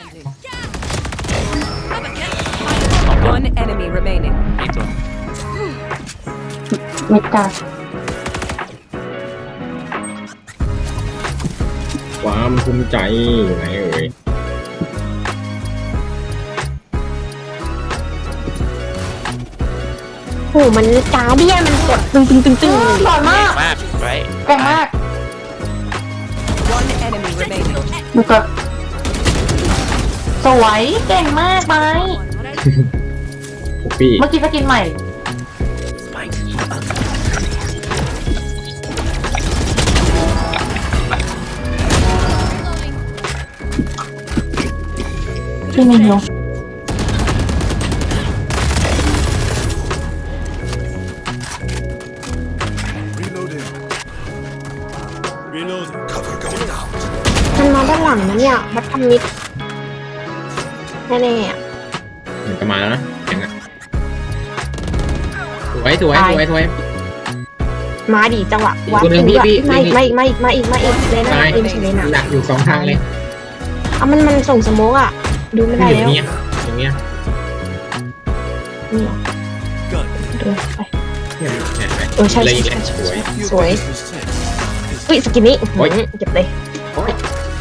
standing. One enemy remaining. อีกตัวเมกาความภูมิใจอยู่ไหนเอ่ย โอ้มันกาเดียนมันกดตึงตึงตึงตึงหล่อมากมากไรเก่งมาก One enemy remaining. มันก็ สวยเก่งมากไหมพวกพี่เมื่อกี้ก็กินใหม่ ที่ไม่ยก Reloading. Reloading. Cover going out. มันมาด้านหลังนะเนี่ยมัดทำมิด แน่ๆอะ เหมือนจะมาแล้วนะเสียงอะสวยสวยสวยสวย มาดีจังหวะวัดคนหนึ่งพี่พี่มาอีกพี่มาอีกมาอีกมาอีกมาอีกเลยนะตายเอ็มชเลยนะหนักอยู่สองทางเลยเอามันมันส่งสโมกอะ ดูไม่ได้อยู่แล้วเนี้ยอย่างเงี้ยนี่เหรอ Gun. เออไปเนี่ยเนี่ยเออใช่อะไรใช่อีกใช่เนี่ยสวยสวย This text. เฮ้ยสกินนี้โอ๊ยอื้อหือเก็บเลยโอ๊ย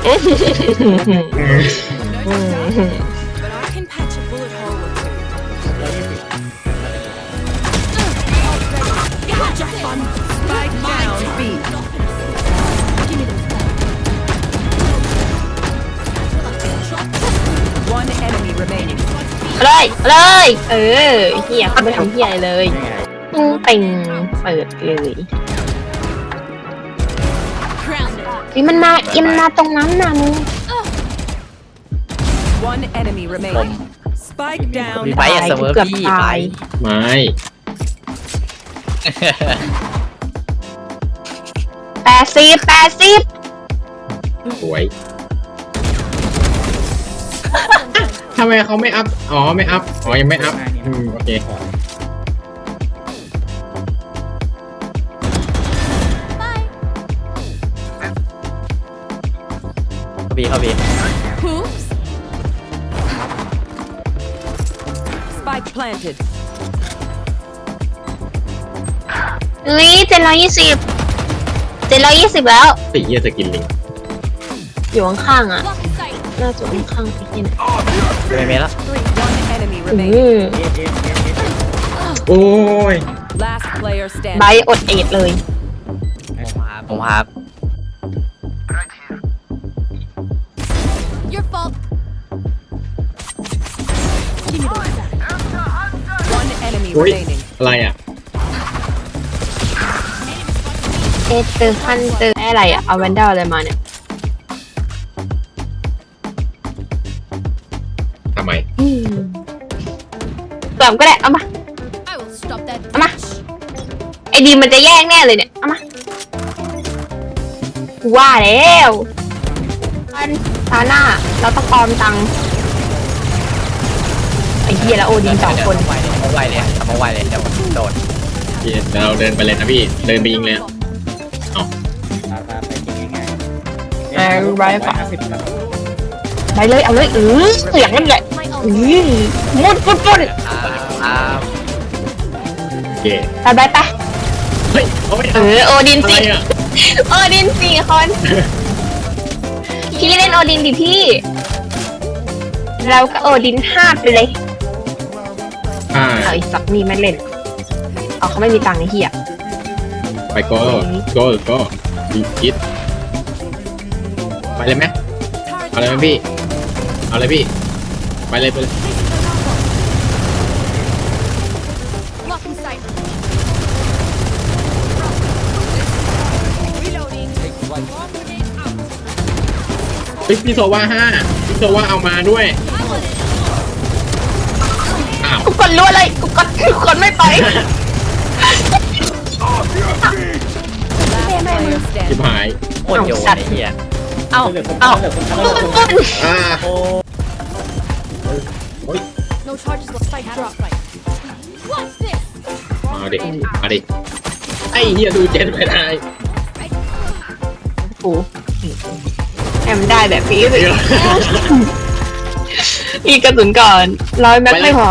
อื้อหืออืมอื้อหือ Gotcha, fun. Spike down B. One enemy remaining. เอาเลยเอาเลย เออเฮียเขาไม่ทำเฮียอะไรเลยอืมเต็งเปิดเลยนี่มันมาอีมันมาตรงนั้นน่ะมึง One enemy remaining. Spike down. พี่ไปอย่าเสมอเกือบพี่ตาไปยไม่ แปดสิบแปดสิบสวยทำไมเขาไม่อัพ อ๋อ ไม่อัพ อ๋อ ยังไม่อัพอืมโอเค เข้าบีเข้าบี Hoops. Spike planted. เฮ้ยเจ็ดร้อยยี่สิบเจ็ดร้อยยี่สิบแล้วสี่เยียจะกินลิงอยู่ข้างๆอะน่าจะอยู่ข้างๆไอ้เหี้ยนะเมเมแล้ว One enemy อื remaining. มโอ้ย Last player ไบ standing. ร์ทอดเอ็ดเลย ผมหาผมหา Your fault. One enemy Oi. remaining. อะไรอะ เอเตอร์ฮันเตอร์อะไรอะเอาแวนด้าอะไรมาเนี่ย ทำไม อืมเติมก็ได้ เอามา I will stop that. Ama. ไอดีมันจะแย่งแน่เลยเนี่ย เอามาว่าแล้วอันตาหน้า เราต้องออมตังค์ไอ้เหี้ยแล้วโอดีสองคนไวเลยเอาไวเลยเอาไวเลยเดี๋ยวโดดพี่เดี๋ยวเราเดินไปเลยนะพี่ เดินไปยิงเลยอะ ไปไปไปไปเลยเอาเลยเออเสียงมันแหละอือมุดปุดปุดอ่าอ่าโอเคไปไปไปเฮ้ยเอาไม่เอทันอโอดินอะไรสี่อะโอดินสี่คนพี่เล่นโอดินดิพี่ เราก็โอดินห้าไปเลยอ่าเอาอีกสักนี่ไม่เล่นเอาเขาไม่มีตังค์ไอ้เหี้ย ไปก็ก็ก็ดีคิด ไปเลยไหมเอาเลยไหมพี่ เอาเลยพี่ ไปเลยไปเลย Lock in sight. เฮ้ยพี่โซว่าห้าพี่โซว่าเอามาด้วยอ้าว กูกดรัวเลยกูกดกูกดไม่ไป Last player ชิบ standing. หาย โคตรโยนสัตว์ไอ้เหี้ย เอาเอาปุ้นปุ้นอ่าโอ้ No charges will spike drop. What's this? มาดิ มาดิ ไอ้เฮียดูเจ็ดไปได้กูแอมได้แบบพี่เลยพี่กระสุนก่อนร้อยแม็กไม่พอ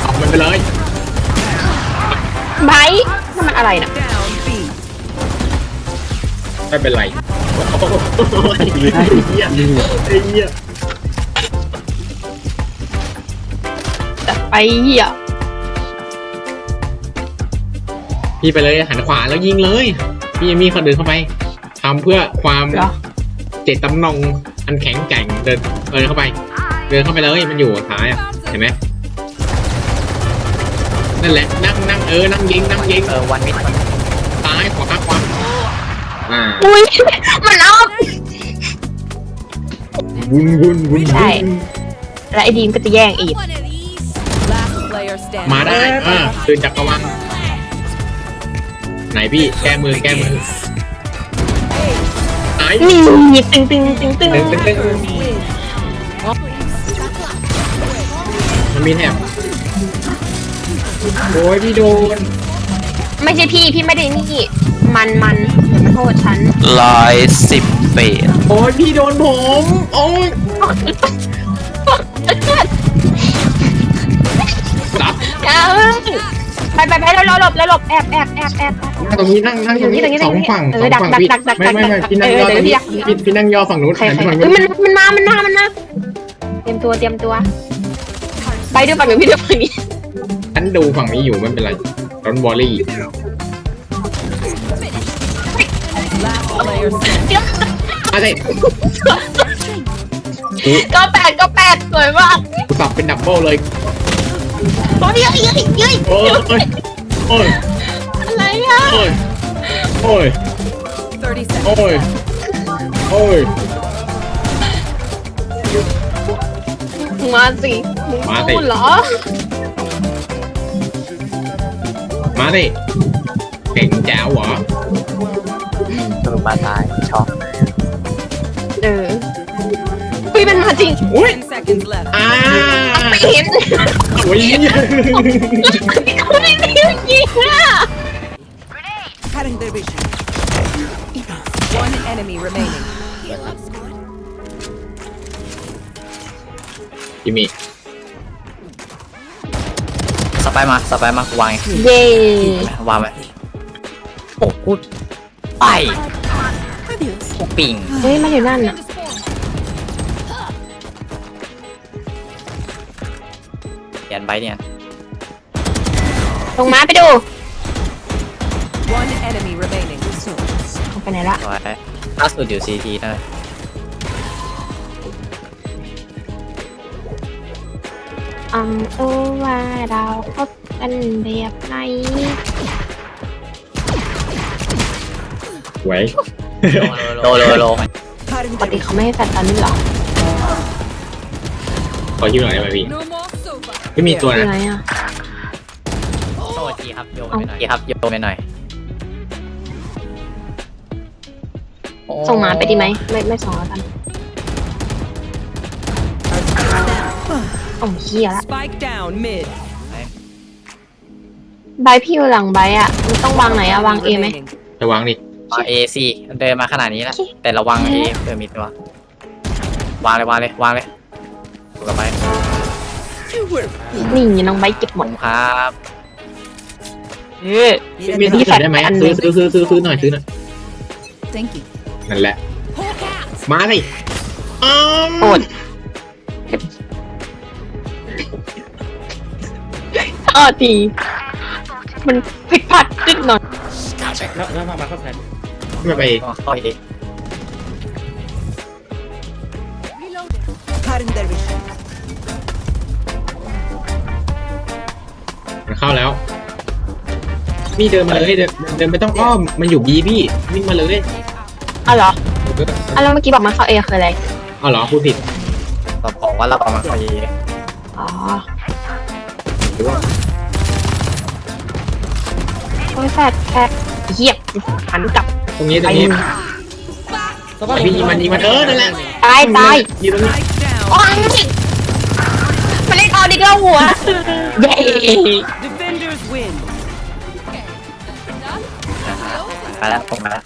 เอามันไปเลยไบร์ทนั่นมันอะไรน่ะ Down B. ไม่เป็นไรโอ้โหไอ้เหี้ยไอ้เหี้ยไอ้เหี้ยแต่ไปเหี้ยพี่ไปเลยหันขวาแล้วยิงเลย พี่เอมี่เขาเดินเข้าไปทำเพื่อความเหรอเจตจำนงอันแข็งแกร่งเดินเดินเข้าไป เดินเข้าไปเลยมันอยู่ท้ายอะเห็นไหมนั่นแหละนั่งนั่งเออนั่งยิงนั่งยิง เออวันมิดซ้ายขวาขวา อ่าอุ้ยมันเอา วุ้นวุ้นวุ้นใช่และไอ้ดีมก็จะแย่งอีก One of these. Last player standing. มาได้อ่าตื่นจากกระวังไหนพี่แก้มือแก้มือไอ้นี่ตึงตึงตึงตึงตึงตึงตึงมันมีแถบโอ้ยพี่โดน ไม่ใช่พี่พี่ไม่ได้นี่ มันมันอย่ามา โทษฉันร้อยสิบเฟสโอ้ยพี่โดนผมโอ้ยรับเอาไปไปไปแล้วหลบแล้วหลบแอบแอบแอบแอบ นั่งตรงนี้นั่งนั่งตรงนี้ตรงนี้สองฝั่งเอสอองดักฝั่งดักพี่ดักดักไม่ไม่ไม่ดักพี่นั่งเออย่อตรงนี้เดี๋ยวพี่พี่นั่งย่อฝั่งนู้นใครหันใครไปฝั่งเอ้นู้ยนมันมันมา มันมา มันมา เตรียมตัวเตรียมตัว ไปด้วยฝั่งหนึ่งพี่ด้วยฝั่งนี้ ฉันดูฝั่งนี้อยู่ไม่เป็นไรร้อ player standing. มาสิก็แปดก็แปดสวยมากกูสับเป็นดับเบิลเลยโอ้ยเย้ยเย้ยเย้ยโอ้ยโอ้ยโอ้ยอะไรอะโอ้ยโอ้ย30 seconds. โอ้ยโอ้ยมาสิมึงมาสิพูดเหรอมาสิเก่งแจ๋วเหรอ สรุปมาตายช็อกเออเฮ้ยมันมาจริงอุ้ย10 seconds left. อ่าไม่เห็นโอ้ยเขาไม่ได้ยิงอะ Cutting their vision. One enemy remaining. จิมมี่สไปร์มาสไปร์มาวางเย้วางไว้โอ้กูไป กูปิงเฮ้ยมันอยู่นั่นน่ะเปลี่ยนไปเนี่ย ลงมาไปดู One enemy remaining. เอาไปไหนละ ไว้ล่าสุดอยู่ซีทีนะอังเออว่าเราคบกันแบบไหน ไว้ โลโลโลปกติเขาไม่ให้แฟนตอนนี้หรอขอชื่อหน่อยได้ไหมพี่ No more sofa. ไม่มีตัวนะอะไรอะโทษทีครับโยนไปหน่อยทีครับโยนไปหน่อยส่งหมาไปดีไหมไม่ไม่ส่งแล้วกันโอ้เฮียละ Spike down mid. ใบพี่อยู่หลังใบอะมันต้องวางไหนอะวางเอไหม จะวางดิ มาเอซีเดินมาขนาดนี้แล้วโอเคแต่ระวังเอเผื่อมีตัววางเลยวางเลยวางเลยถูกกับไปนี่น้องใบเก็บหมผดมครับเออมีซื้อได้ไหมอันหนึ่ซื้องซื้อซื้อซื้อซื้อหน่อยซื้อหน่อย Thank you. นั่นแหละ มาสิอ้อมโอดอ้อทีมันผิดพลาดนิดหน่อย ไม่ไปเข้าเอ Cutting their vision. มันเข้าแล้ว พี่เดินมาเลยเดินเดินไม่ต้องอ้อม มันอยู่บีพี่วิ่งมาเลยอ้าวเหรออ้าวแล้วเมื่อกี้บอกมันเข้าเอคืออะไร เอาเหรอพูดผิดเราบอกว่าเราเอามาเข้าเออ๋อหรือว่าโอ้ยแฟดแฟดเหี้ยหันกลับ ตรงนี้ตรงนี้พี่ยิงมันยิงมันเออนั่นแหละตายตายยิงตรงนี้ Spike down. โอ้ยมันเล่นออดิกแล้วหัวเย้ Defenders win. ไปแล้วผมมาแล้ว